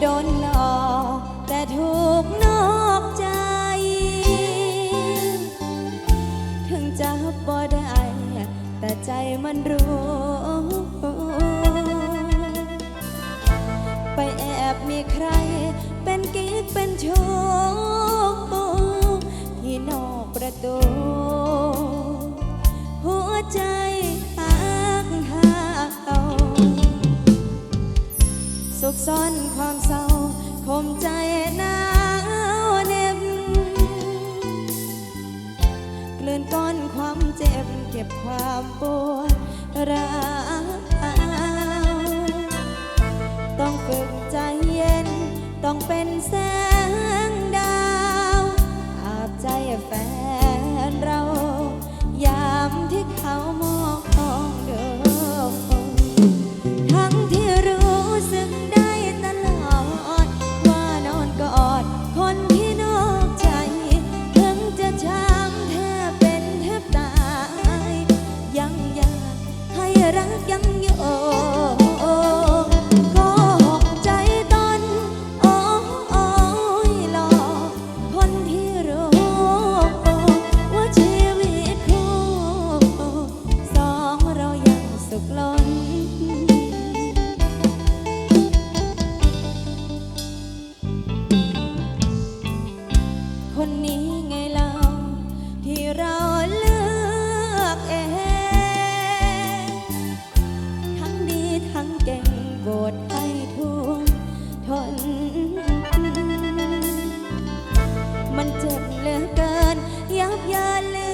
โดนหลอกแต่ถูกนอกใจ ถึงจะบ่ได้ แต่ใจมันรู้ ไปแอบมีใคร เป็นกิ๊กเป็นชู้ที่นอกประตู สุขซ่อนความเศร้าคมใจหนาวเน็บกลืนก้อนความเจ็บ เก็บความปวดร้าวต้องฝึกใจเย็น ต้องเป็นแสงดาวอาบใจแฟน ล้น คนนี้ไงเราที่เราเลือกเอง ทั้งดีทั้งเก่งโบดให้ทุกทน มันเจ็บเหลือเกินยับยินเหลื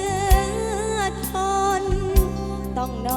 อทนต้องนอน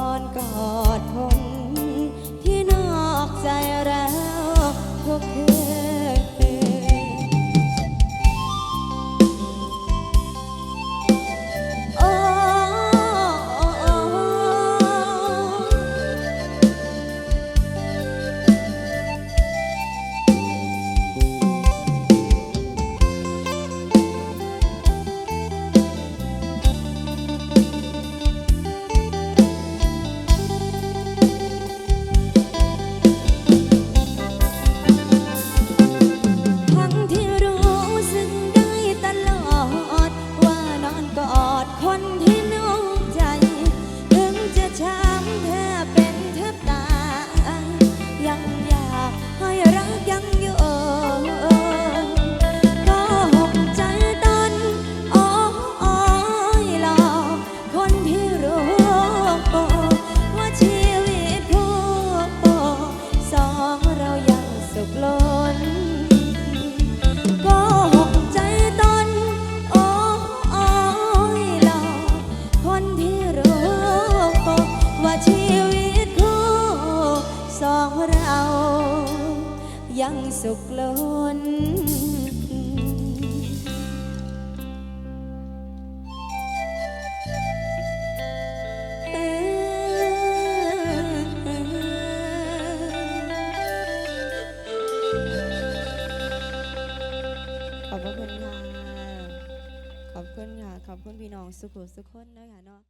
ยังสุขล้นขอบคุณค่ะ ขอบคุณค่ะ ขอบคุณพี่น้องสุขุสุขคนนะคะเนาะ